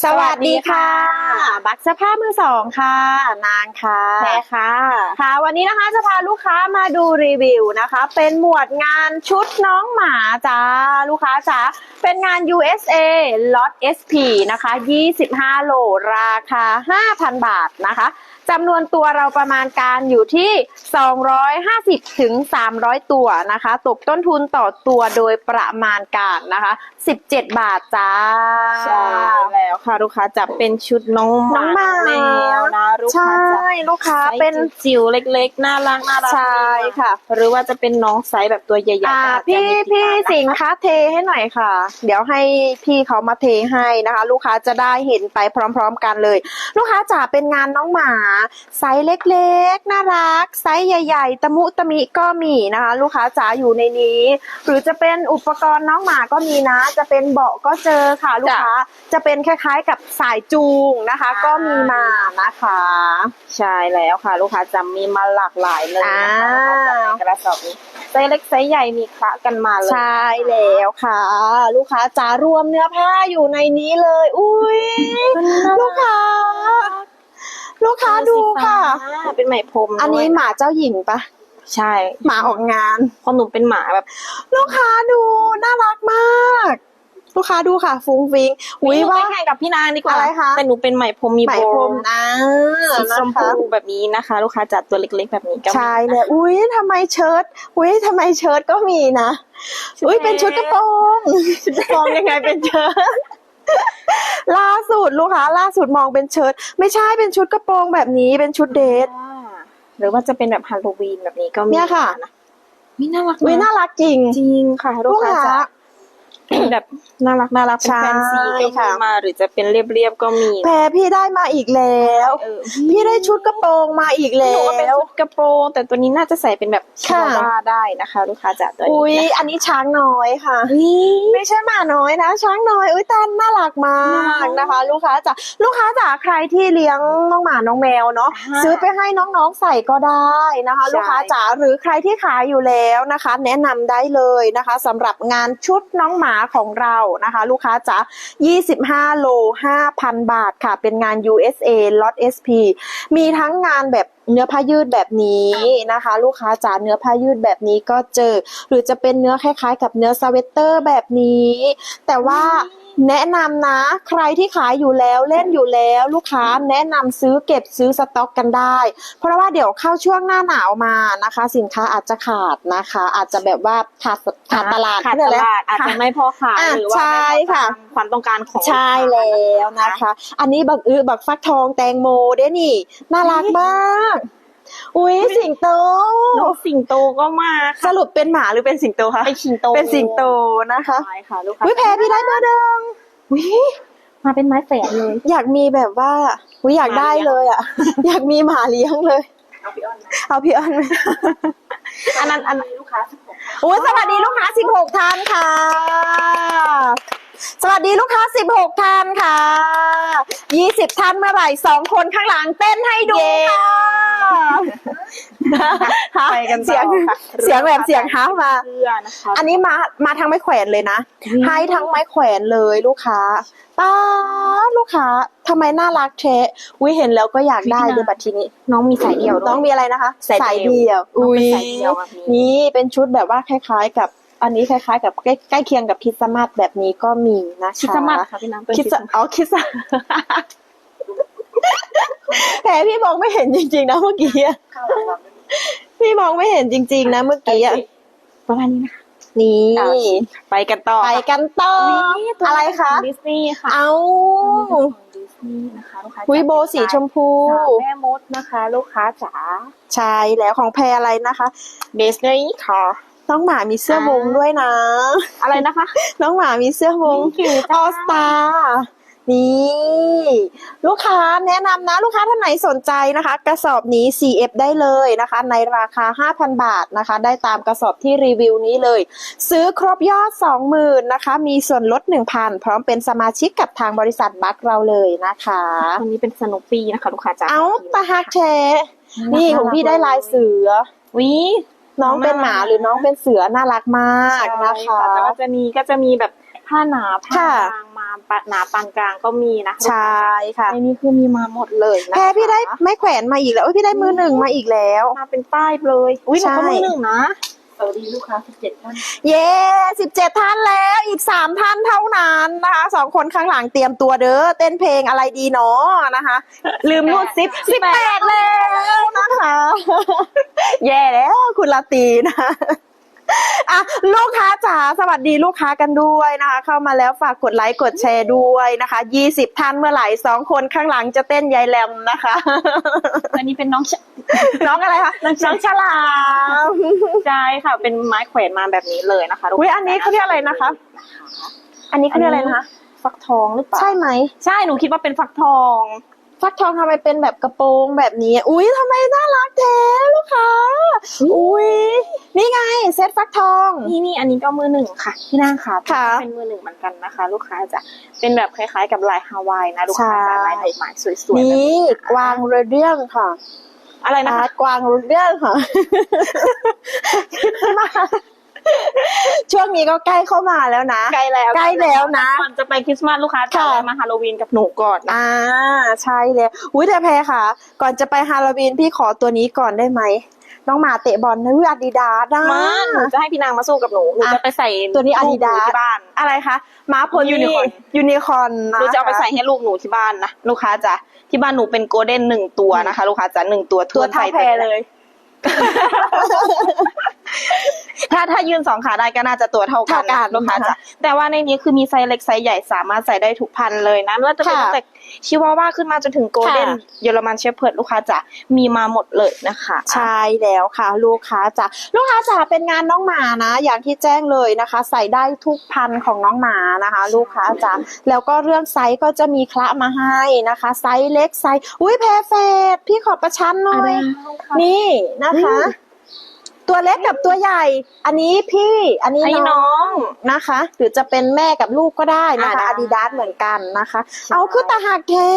สวัสดีค่ะ บักเสื้อผ้ามือสองค่ะ นางค่ะแพ้ค่ะ ค่ะ วันนี้นะคะจะพาลูกค้ามาดูรีวิวนะคะ เป็นหมวดงานชุดน้องหมาจ้าลูกค้าจ๋าเป็นงาน USA Lot SP นะคะ 25 โลราคา 5,000 บาทนะคะจำนวนตัวเราประมาณการอยู่ที่ 250ถึง300 ตัวนะคะ ตกต้นทุนต่อตัวโดยประมาณการนะคะ 17 บาทจ้าใช่แล้วค่ะลูกค้าจะเป็นชุดน้องหน้องหมาแมวนะลูกใช่ค้าจะลูกค้าไซส์เป็นจิ๋วๆเล็กๆ น่ารักน่ารักใช่ค่ะ หรือว่าจะเป็นน้องไซส์แบบตัวใหญ่ๆอ่าอาจจะพี่มีพี่ที่สิงห์คะเทให้หน่อยค่ะ เดี๋ยวให้พี่เขามาเทให้นะคะ ลูกค้าจะได้เห็นไปพร้อม ๆ กันเลย ลูกค้าจ๋าเป็นงานน้องหมาไซส์เล็กๆ น่ารัก ไซส์ใหญ่ ๆ ตะมุตะมิก็มีนะคะ ลูกค้าจ๋าอยู่ในนี้ หรือจะเป็นอุปกรณ์น้องหมาก็มีนะ จะเป็นเบาะก็เจอค่ะลูกค้าจะเป็นคล้ายๆกับสายจูงนะคะ ก็มีมานะคะ ใช่แล้วค่ะ ลูกค้าจะมีมาหลากหลายเลยนะคะอ่าในกระสอบนี้ไซส์เล็กไซส์ใหญ่มีคละกันมาเลยใช่แล้วค่ะ ลูกค้าจ๋ารวมเนื้อผ้าอยู่ในนี้เลย อุ้ยลูกค้า ลูกค้าดูค่ะ เป็นไหมพรมอันนี้ด้วยหมาเจ้าหญิงปะใช่หมาออกงานเพราะหนูเป็นหมาแบบ ลูกค้าดูน่ารักมาก ลูกค้าดูค่ะฟุ้งฟิงอุ้ยหนูว่าไปแข่งกับพี่นางดีกว่าอะไรคะแต่หนูเป็นไหมพรมมีไหมโบพรมนะสีชนะมคะพูแบบนี้นะคะ ลูกค้าจัดตัวเล็กๆแบบนี้ก็มีใช่เลยอุ้ยทำไมเชิ้ตอุ้ยทำไมเชิ้ตก็มีนะอุ้ยเป็นชุดกระโปรงมองยังไงเป็นเชิ้ต ล่าสุดลูกค้าล่าสุดมองเป็นเชิ้ตไม่ใช่เป็นชุดกระโปรงแบบนี้เป็นชุดเดทอ่าหรือว่าจะเป็นแบบฮาโลวีนแบบนี้ก็มีเนี่ยค่ะ นะวิน่ารักอุ้ยนะน่ารักจริงจริงค่ะลูลูกกค้าค้าจะ เป็นแบบน่ารักน่ารักเป็นใช่แฟนซีก็ค่ะมีมา หรือจะเป็นเรียบๆก็มี แพรพี่ได้มาอีกแล้ว เออ พี่ได้ชุดกระโปรงมาอีกแล้หนูก็เป็นวชุดกระโปรง แต่ตัวนี้น่าจะใส่เป็นแบบชาค่ะวาได้นะคะ ลูกค้าจะตัวอุ้ยนี้นะอันนี้ช้างน้อยค่ะอุ๊ยไม่ใช่หมาน้อยนะ ช้างน้อยอุ้ยตาน่ารักมากนะคะ ลูกค้าจ๋าลูกค้าจ๋าใครที่เลี้ยงน้องหมาน้องแมวเนาะอ่าซื้อไปให้น้องๆใส่ก็ได้นะคะใช่ลูกค้าจ๋าหรือใครที่ขายอยู่แล้วนะคะ แนะนำได้เลยนะคะสำหรับงานชุดน้องหมาของเรานะคะ ลูกค้าจ๋า25 โล 5,000 บาทค่ะ เป็นงาน USA Lot SP มีทั้งงานแบบเนื้อผ้ายืดแบบนี้นะคะ ลูกค้าจ๋าเนื้อผ้ายืดแบบนี้ก็เจอ หรือจะเป็นเนื้อคล้ายๆ กับเนื้อสเวตเตอร์แบบนี้ แต่ว่า แนะนำนะใครที่ขายอยู่แล้วเล่นอยู่แล้วลูกค้าแนะนำซื้อเก็บซื้อสต็อกกันได้ เพราะว่าเดี๋ยวเข้าช่วงหน้าหนาวมานะคะ สินค้าอาจจะขาดนะคะ อาจจะแบบว่าขาดขาดตลาดขาดเรียตกอะไรลาดอาจจะไม่พอขายอะหรือว่าใช่ไม่พอค่ะตามความต้องการของใช่แล้วนะคะ อันนี้บักอื้อบักฟักทองแตงโมเด้นี่ น่ารักมาก อุ้ยสิงโตน้องสิงโตก็มาสรุปเป็นหมาหรือเป็นสิงโตคะเป็นสิงโตเป็นสิงโตนะคะใช่ค่ะลูกค้าอุ้ยแพรพี่ได้เบอร์เดิมอุ้ยมาเป็นไม้แฝดเลยอยากมีแบบว่าอุ้ยอยากได้เลยอะ อยากมีหมาเลี้ยงเลย เอาพี่อ้อนนะเอาพี่อ้อนไหมอันนั้นอันนั้นลูกค้าสิบหกอุ้ยสวัสดีลูกค้า16ท่านค่ะ สวัสดีลูกค้า 16 ท่านค่ะ 20 ท่านเมื่อไหร่สองคนข้างหลังเต้นให้ดูค่ะฮะไปกันต่อเสียงค่ะเสียงแบบเสียงฮามาเสื้อนะคะอันนี้มามาทั้งไม้แขวนเลยนะอืมให้ทั้งไม้แขวนเลยลูกค้าป้าดลูกค้าทำไมน่ารักเทะวิเห็นแล้วก็อยากได้เลยบัดทีนี้ น้องมีสายเดี่ยวด้วยน้องมีอะไรนะคะ สายเดี่ยวเดี่ยวน้องอุ้เป็นยสายเดี่ยวแบบนี้นี่เป็นชุดแบบว่าคล้าย ๆกับ อันนี้คล้ายๆ กับใกล้ใกล้เคียงกับคริสต์มาสแบบนี้ก็มีนะคะคิดสมัดค่ะพี่น้ำเป็นคริสต์อ๋อคริสต์แต่พี่มองไม่เห็นจริง ๆ นะเมื่อกี้อะพี่มองไม่เห็นจริง ๆ นะเมื่อกี้อะประมาณนี้นะคะนี่ไปกันต่อไปกันต่ออะไรคะดิสนีย์ค่ะเอาดิสนีย์นะคะลูกค้าวิโบสีชมพูแม่มดนะคะ ลูกค้าจ๋าใช่แล้วของแพรอะไรนะคะดิสนีย์ค่ะ น้องหมามีเสื้อวงด้วยนะ อะไรนะคะ น้องหมามีเสื้อวง Thank you ออสตานี่ลูกค้าแนะนำนะลูกค้าท่านไหนสนใจนะคะ กระสอบนี้ CF ได้เลยนะคะ ในราคา 5,000 บาทนะคะ ได้ตามกระสอบที่รีวิวนี้เลย ซื้อครบยอด 20,000นะคะ มีส่วนลด 1,000 พร้อมเป็นสมาชิกกับทางบริษัทบัคเราเลยนะคะวันนี้เป็นสนุปปี้นะคะ ลูกค้าจ๋าเอาตาฮักแท้นี่ของพี่ได้ลายเสือวิ น้องเป็นหมาหรือน้องเป็นเสือน่ารักมากนะใช่คะแต่ว่าจะมีก็จะมีแบบผ้าหนาผ้าค่ะบางมาปะหนาปานกลางก็มีนะใช่ค่ะในนี้คือมีมาหมดเลยนะแพรพี่ได้ไม้แขวนมาอีกแล้วเอ้ยพี่ได้มือหนึ่งมาอีกแล้วมาเป็นป้ายเลยอุ้ยหนูก็ใช่มือหนึ่งนะส วัสดีลูกค้าสิบเจ็ดท่านเย้สิบเจ็ดท่านแล้วอีกสามท่านเท่านั้นนะคะสองคนข้างหลังเตรียมตัวเด้อเต้นเพลงอะไรดีเนาะนะคะ ลืมนูดซิปสิบแปดแล้วนะคะ แย่แล้วคุณลาตีน่ะ ลูกค้าจ๋าสวัสดีลูกค้ากันด้วยนะคะ เข้ามาแล้วฝากกดไลค์กดแชร์ด้วยนะคะยี่สิบท่านเมื่อไหร่สองคนข้างหลังจะเต้นยายแรมนะคะ อันนี้เป็นน้องชะน้องอะไรคะน้องฉลามใช่ค่ะเป็นไม้แขวนมาแบบนี้เลยนะคะทุกอุ้ยคอันนี้เขาเรียกอะไรนะคะ อันนี้เขาเรียกอะไรนะคะ ฟักทองหรือเปล่าใช่ไหม ใช่หนูคิดว่าเป็นฟักทอง ฟักทองทำไมเป็นแบบกระโปรงแบบนี้ อุ้ยทำไมน่ารักแท้ลูกค้า อุ้ยนี่ไงเซตฟักทอง นี่นี่อันนี้ก็มือหนึ่งค่ะที่นั่งค่ะค่ะเป็นมือหนึ่งเหมือนกันนะคะ ลูกค้าจะเป็นแบบคล้ายๆกับลายฮาวายนะลูกค้าใช่จะลายดอกไม้สวยๆแบบนี่นี้กวางเรเดียนค่ะ อะไรนะอาคะร์ตกวางเรเดียนค่ะ ช่วงนี้ก็ใกล้เข้ามาแล้วนะ ใกล้แล้วใกล้แล้วนะก่อนจะไปคริสต์มาสลูกค้าจะค่ะแวะมาฮาโลวีนกับหนูก่อนนะอ่าใช่เลยอุ้ยแต่แพรค่ะ ก่อนจะไปฮาโลวีนพี่ขอตัวนี้ก่อนได้ไหมน้องหมาเตะบอลนะวิอาดิดาได้มาหนูจะให้พี่นางมาสู้กับหนูหนูจะไปใส่ตัวนี้ลูกห Adidas ที่บ้าน อะไรคะม้าพลยูนิคอร์นยูนิคอร์นหนูจะเอาไปใส่ให้ลูกหนูที่บ้านนะลูกค้าจะที่บ้านหนูเป็นโกลเด้นหนึ่งตัวนะคะ ลูกค้าจะหนึ่งตัวตัวเท่าใส่แพรเลย ถ้าถ้ายืนสองขาได้ก็น่าจะตัวเท่ากัเท่ากันลูกค้านะคะจะแต่ว่าในนี้คือมีไซส์เล็กไซส์ใหญ่สามารถใส่ได้ทุกพันเลยนะไม่ว่าจะเป็นค่ะตั้งแต่ชิวาว่าขึ้นมาจนถึงโกลเด้นค่ะเยอรมันเชฟเพิร์ดลูกค้าจะมีมาหมดเลยนะคะ ใช่แล้วค่ะ ลูกค้าจ๋าลูกค้าจ๋าเป็นงานน้องหมานะ อย่างที่แจ้งเลยนะคะ ใส่ได้ทุกพันธุ์ของน้องหมานะคะ ลูกค้าจ๋าแล้วก็เรื่องไซส์ก็จะมีคละมาให้นะคะ ไซส์เล็กไซส์อุ้ยแพรเฟดพี่ขอประชันหน่อย นี่นะคะ ตัวเล็กกับตัวใหญ่ อันนี้พี่อันนี้ไอ้น้น้อองงนะคะ หรือจะเป็นแม่กับลูกก็ได้นะคะอ่าได้อาดิดาสเหมือนกันนะคะใช่เอาคือตาหักแท้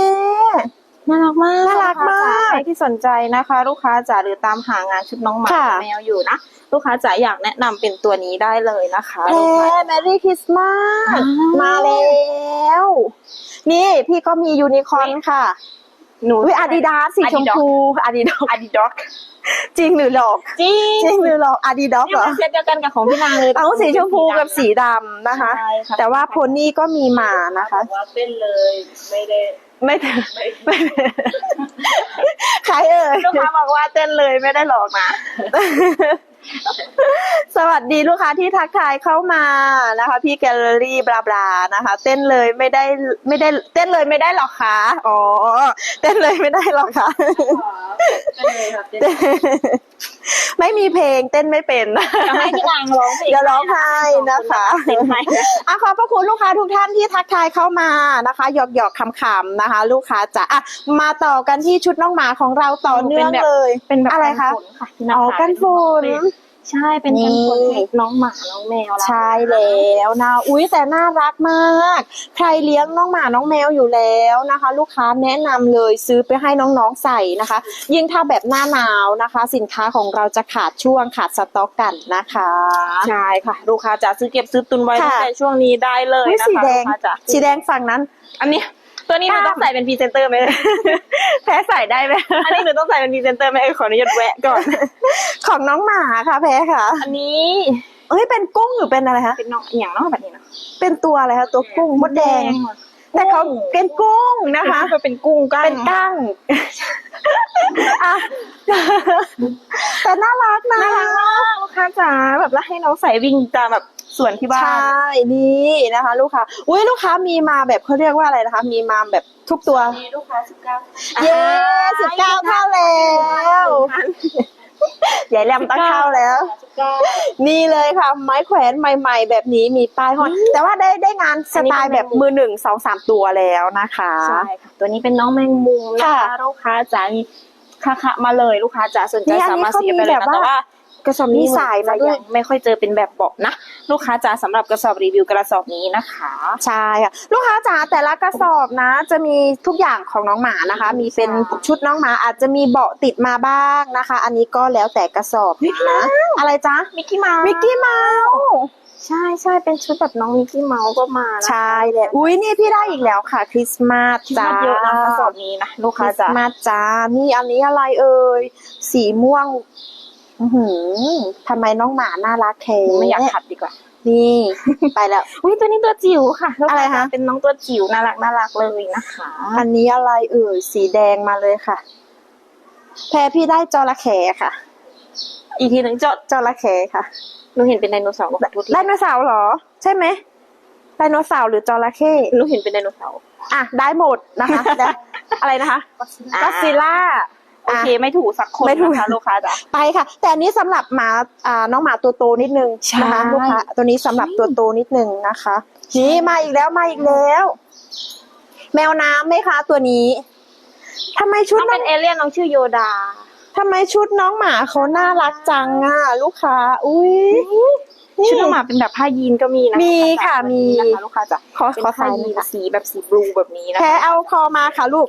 น่ารักมากน่ารักมากลูค้จ๋ใครที่สนใจนะคะ ลูกค้าจ๋าหรือตามหางานชุดน้องหมาค่ะ แมวอยู่นะลูกค้าจ๋าอยากแนะนำเป็นตัวนี้ได้เลยนะคะแพลูกค้าแมรี่คริสต์มาสอ่ามมาแล้ว นี่พี่ก็มียูนิคอร์นค่ะ หนูวิอาดิดาสสีชมพูอาดิดอกอาดิด็อกจริงหรือหลอก จริงจริงหรือหลอกอาดิดอกนี่เหรอมันเซตเดียวกันกับของพี่นางเลยเอาสีชมพูกับสีดำนะคะใช่ค่ะแต่ว่าโพนี่ก็มีมานะคะว่าเต้นเลยไม่ได้ไม่ถึงไม่ใครเอ่ยลูกค้าบอกว่าเต้นเลยไม่ได้หลอกนะ สวัสดีลูกค้าที่ทักทายเข้ามานะคะ พี่แกลเลอรี่บลาบลานะคะ เต้นเลยไม่ได้ไม่ได้ เต้นเลยไม่ได้หรอกคะอ๋อเต้นเลยไม่ได้หรอกคะเต้นเลยครับเต้นไม่มีเพลงเต้นไม่เป็นจะให้พี่นางร้องเพลงเดี๋ยวร้องไห้นะคะเต้นให้นะอะขอบพระคุณลูกค้าทุกท่านที่ทักทายเข้ามานะคะหยอกหยอกๆคำๆนะคะ ลูกค้าจะอะมาต่อกันที่ชุดน้องหมาของเราต่อเนื่องเลย เป็นแบบอะไรคะกันฝนค่ะพี่นางอ๋อกันฝน ใช่เป็นกันฝนนี่ให้น้องหมาน้องแมวเราใช่แล้วนะ อุ้ยแต่น่ารักมาก ใครเลี้ยงน้องหมาน้องแมวอยู่แล้วนะคะ ลูกค้าแนะนำเลยซื้อไปให้น้องๆใส่นะคะ ยิ่งถ้าแบบหน้าหนาวนะคะ สินค้าของเราจะขาดช่วงขาดสต็อกกันนะคะใช่ค่ะ ลูกค้าจะซื้อเก็บซื้อตุนไว้ค่ะตั้งแต่ช่วงนี้ได้เลยอุ๊ยนะคะสีแดงลูกค้าจ๋าสีแดงฝั่งนั้น อันนี้ ตัวนี้หนูตามต้องใส่เป็นพรีเซนเตอร์ไหมแพ้ใส่ได้ไหมอันนี้หนูต้องใส่เป็นพรีเซนเตอร์ไหมเออขออนุญาตแวะก่อน ของน้องหมาค่ะแพ้ค่ะ อันนี้ เอ้ยเป็นกุ้งหรือเป็นอะไรคะเป็นน้องอย่างเน้องแบบนี้นะเป็นตัวอะไรคะตัวกุ้งมดแดง แต่เขาเป็นกุ้งนะคะมันเป็นกุ้งก้างเป็นกั้งอะแต่น่ารักนะน่ารักมากลูก ค้าจ๋าแบบแล้วให้น้องใส่วิ่งตามแบบสวนที่บ้าใชน่นี่นะคะ ลูกค้าอุ้ยลูกค้ามีมาแบบเขาเรียกว่าอะไรนะคะ มีมาแบบทุกตัว มีลูกค้า19เย้สิบเก้าเข้าแล้วใหญ่แหลมต้องเข้าแล้ว19นี่เลยค่ะ ไม้แขวนใหม่ ๆ แบบนี้มีป้ายห้อยแต่ว่าได้ได้งานสไตล์แบบมือหนึ่งสองสามตัวแล้วนะคะใช่ค่ะตัวนี้เป็นน้องแมงมุมนะคะค่ะลูกค้าจ๋ามีค่ะค่ะมาเลยลูกค้าจ๋าสนใจนี่อันนี้สามารถเขาซื้อไปมีเลยแบบนะว่าแต่ว่า กระสอบมีสายมาด้วยงไม่ค่อยเจอเป็นแบบเบาะนะ ลูกค้าจ๋าสำหรับกระสอบรีวิวกระสอบนี้นะคะใช่ค่ะลูกค้าจ๋าแต่ละกระสอบนะ จะมีทุกอย่างของน้องหมานะคะ มีเป็นชุดน้องหมาอาจจะมีเบาะติดมาบ้างนะคะ อันนี้ก็แล้วแต่กระสอบนะอะไรจ๊ะมิกกี้เมาส์มิกกี้เมาส์ใช่ใช่เป็นชุดแบบน้องมิกกี้เมาส์ก็มานะใช่แหละอุ้ยนี่พี่ได้อีกแล้วค่ะคริสต์มาสคิดจ้าว่าเยอะนะกระสอบนี้นะลูกคค้าริสจ๋าต์มาสจ้านี่อันนี้อะไรเอ่ยสีม่วง อือหือทำไมน้องหมาน่ารักแท้ไม่อยากขัดดีกว่า นี่ ไปแล้ว อุ้ยตัวนี้ตัวจิ๋วค่ะลูกอะไรค้าคะจ๋าเป็นน้องตัวจิ๋วน่ารักน่ารักเลยนะคะ อันนี้อะไรเอ่ยสีแดงมาเลยค่ะ แพรพี่ได้จระเข้ค่ะ อีกทีหนึ่งเจาะจระเข้ค่ะหนูเห็นเป็นไดโนเสาร์ค่ะทุกทีไดโนเสาร์เหรอ ใช่ไหมไดโนเสาร์หรือจระเข้หนูเห็นเป็นไดโนเสาร์อะได้หมดนะคะได้อะไรนะคะอ่าก็ซิล่า โอเคไม่ถูกสักคนไม่ถูก นะคะลูกค้าจ๋าไปค่ะ แต่อันนี้สำหรับหมาอ่าน้องหมาตัวโตนิดนึงใช่ นะคะลูกค้าตัวนี้สำหรับตัวโตนิดนึงนะคะ นี่มาอีกแล้วมาอีกแล้ว แมวน้ำไหมคะตัวนี้ทำไมชุดน้องน้เป็องนเอเลี่ยนน้องชื่อโยดา ทำไมชุดน้องหมาเขาน่ารักจังอะลูกค้า อุ้ยนี่ ชุดน้องหมาเป็นแบบผ้ายีนก็มีนะมีค่ะมีนะคะลูกค้าจ๋าขอเป็นขอผ้าสายยีนี่นค่ะ สีแบบสีบลูแบบนี้นะแพ้คะเอาคอมาค่ะลูก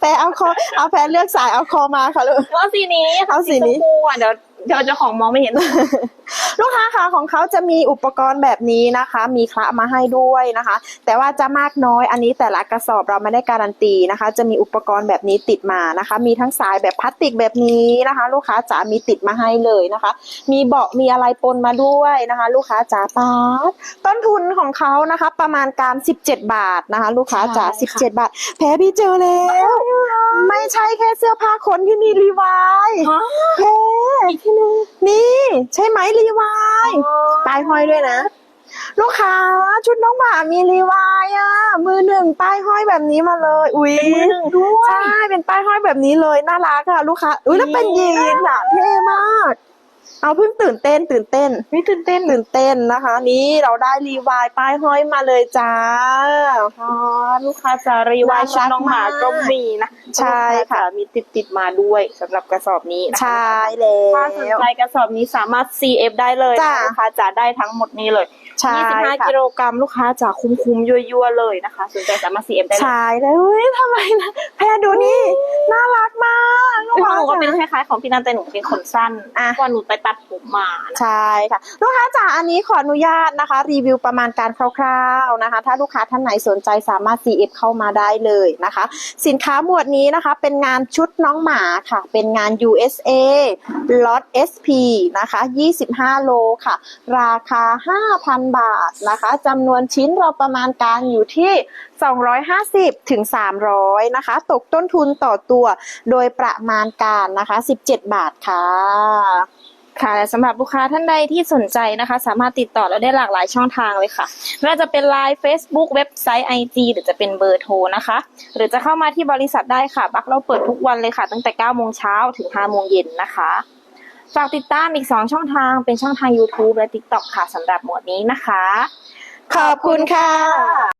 แพ้เอาคอเอาแพ้เลือกสายเอาคอมาค่ะลูกเอาสีนี้เอาสีนี้ชมพูอะเดี๋ยว เดี๋ยวเจ้าของมองไม่เห็น ลูกค้าค่ะของเขาจะมีอุปกรณ์แบบนี้นะคะ มีคละมาให้ด้วยนะคะ แต่ว่าจะมากน้อยอันนี้แต่ละกระสอบเราไม่ได้การันตีนะคะ จะมีอุปกรณ์แบบนี้ติดมานะคะ มีทั้งสายแบบพลาสติกแบบนี้นะคะ ลูกค้าจ๋ามีติดมาให้เลยนะคะ มีเบาะมีอะไรปนมาด้วยนะคะ ลูกค้าจ๋าปาดต้นทุนของเขานะคะ ประมาณการ 17 บาทนะคะ ลูกค้าจ๋าใช่ค่ะ17 บาท แพ้พี่เจอแล้ว ไม่ใช่แค่เสื้อผ้าคนที่มีรีวายแพ้อีกทีนึงนี่ ใช่ไหมรีวายป้ายห้อยด้วยนะ ลูกค้าชุดน้องหมามีรีวายอะ มือหนึ่งป้ายห้อยแบบนี้มาเลย อุ้ยมือหนึ่งด้วยใช่เป็นป้ายห้อยแบบนี้เลยน่ารักอะ ลูกค้าอุ้ยแล้วเป็นยีนอะเท่มาก เอาเพิ่งตื่นเต้นตื่นเต้นไม่ตื่นเต้นตื่นเต้นนะคะ นี่เราได้รีวายป้ายห้อยมาเลยจ้าอ๋อ ลูกค้าจะรีวายชุดน้องหมาก็มีนะใช่ค่ะลูกาจมีติดติดๆมาด้วยสำหรับกระสอบนี้นะคะใช่แล้ถ้าสนวใจกระสอบนี้สามารถ CF ได้เลยจ้ะนะลูกค้าจะได้ทั้งหมดนี้เลย ใช่25ค่ะกิโลกรัมลูกค้าจะคุ้มๆยั่วๆเลยนะคะสนใจสามารถ CF ได้เลยใช่เลยเฮ้ยทำไมนะแพรดูนี่ น่ารักมากลูกหค้านูก็เป็นจ๋าคล้ายๆของพี่นันแต่หนูเป็นขนสั้นอะเพราะว่าหนูไปตัดผมมานะใช่ค่ะลูกค้าจ๋าอันนี้ขออนุญาตนะคะ รีวิวประมาณการคร่าวๆนะคะ ถ้าลูกค้าท่านไหนสนใจสามารถ CF เข้ามาได้เลยนะคะ สินค้าหมวดนี้นะคะ เป็นงานชุดน้องหมาค่ะ เป็นงาน USA ล็อต SP นะคะ 25 โลค่ะ ราคา 5,000บาทนะคะจำนวนชิ้นเราประมาณการอยู่ที่ 250ถึง300นะคะ ตกต้นทุนต่อตัวโดยประมาณการนะคะ 17 บาทค่ะค่ะและสำหรับลูกค้าท่านใดที่สนใจนะคะ สามารถติดต่อเราได้หลากหลายช่องทางเลยค่ะไม่ว่าจะเป็น Line Facebook เว็บไซต์ IG หรือจะเป็นเบอร์โทรนะคะ หรือจะเข้ามาที่บริษัทได้ค่ะ บักเราเปิดทุกวันเลยค่ะ ตั้งแต่9โมงเช้าถึง5โมงเย็นนะคะ ฝากติดตามอีก 2 ช่องทางเป็นช่องทาง YouTube และ TikTok ค่ะสำหรับหมวดนี้นะคะ ขอบคุณค่ะ